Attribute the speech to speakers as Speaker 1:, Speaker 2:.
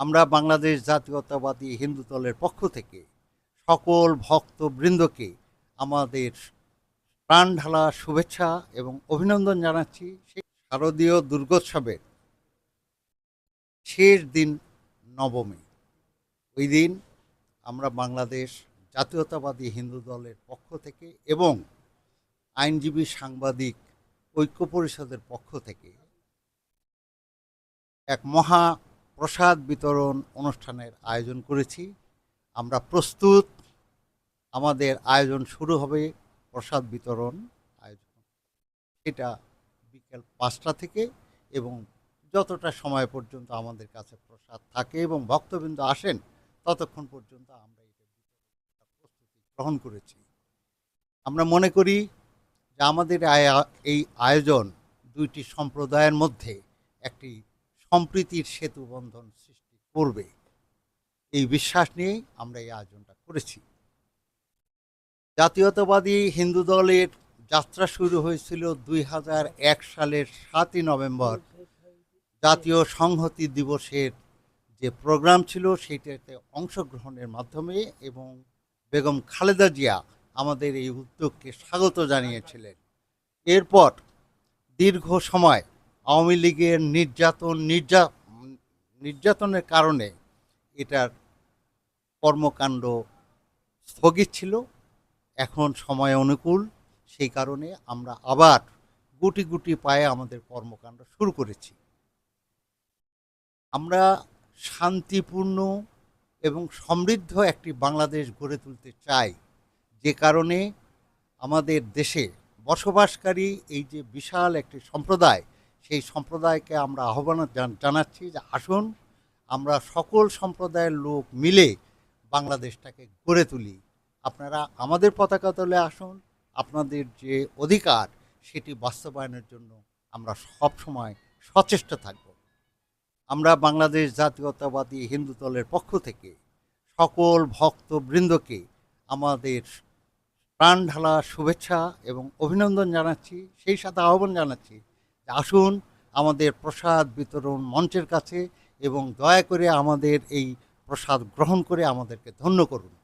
Speaker 1: আমরা বাংলাদেশ জাতীয়তাবাদী হিন্দু দলের পক্ষ থেকে সকল ভক্তবৃন্দকে আমাদের প্রাণ ঢালা শুভেচ্ছা এবং অভিনন্দন জানাচ্ছি সেই শারদীয় দুর্গোৎসবের শেষ দিন নবমী। ওই দিন আমরা বাংলাদেশ জাতীয়তাবাদী হিন্দু দলের পক্ষ থেকে এবং আইনজীবী সাংবাদিক ঐক্য পরিষদের পক্ষ থেকে এক মহা প্রসাদ বিতরণ অনুষ্ঠানের আয়োজন করেছি। আমরা প্রস্তুত। আমাদের আয়োজন শুরু হবে প্রসাদ বিতরণ আয়োজন। এটা বিকেল পাঁচটা থেকে এবং যতটা সময় পর্যন্ত আমাদের কাছে প্রসাদ থাকে এবং ভক্তবৃন্দ আসেন, ততক্ষণ পর্যন্ত আমরা এটা প্রস্তুতি গ্রহণ করেছি। আমরা মনে করি যে আমাদের এই আয়োজন দুইটি সম্প্রদায়ের মধ্যে একটি সম্প্রীতির সেতু বন্ধন সৃষ্টি করবে। এই বিশ্বাস নিয়েই আমরা এই আয়োজনটা করেছি। জাতীয়তাবাদী হিন্দু দলের যাত্রা শুরু হয়েছিল দুই হাজার এক সালের সাতই নভেম্বর। জাতীয় সংহতি দিবসের যে প্রোগ্রাম ছিল, সেইটাতে অংশগ্রহণের মাধ্যমে এবং বেগম খালেদা জিয়া আমাদের এই উদ্যোগকে স্বাগত জানিয়েছিলেন। এরপর দীর্ঘ সময় আওয়ামী লীগের নির্যাতন, নির্যা, নির্যাতনের কারণে এটার কর্মকাণ্ড স্থগিত ছিল। এখন সময় অনুকূল। সেই কারণে আমরা আবার গুটি গুটি পায়ে আমাদের কর্মকাণ্ড শুরু করেছি। আমরা শান্তিপূর্ণ এবং সমৃদ্ধ একটি বাংলাদেশ গড়ে তুলতে চাই। যে কারণে আমাদের দেশে বসবাসকারী এই যে বিশাল একটি সম্প্রদায় সেই সম্প্রদায়কে আমরা আহ্বান জানাচ্ছি যে আসুন, আমরা সকল সম্প্রদায়ের লোক মিলে বাংলাদেশটাকে গড়ে তুলি। আপনারা আমাদের পতাকা তলে আসুন, আপনাদের যে অধিকার সেটি বাস্তবায়নের জন্য আমরা সব সময় সচেষ্ট থাকব। আমরা বাংলাদেশ জাতীয়তাবাদী হিন্দু দলের পক্ষ থেকে সকল ভক্তবৃন্দকে আমাদের প্রাণ ঢালা শুভেচ্ছা এবং অভিনন্দন জানাচ্ছি, সেই সাথে আহ্বান জানাচ্ছি আসুন আমাদের প্রসাদ বিতরণ মঞ্চের কাছে এবং দয়া করে আমাদের এই প্রসাদ গ্রহণ করে আমাদেরকে ধন্য করুন।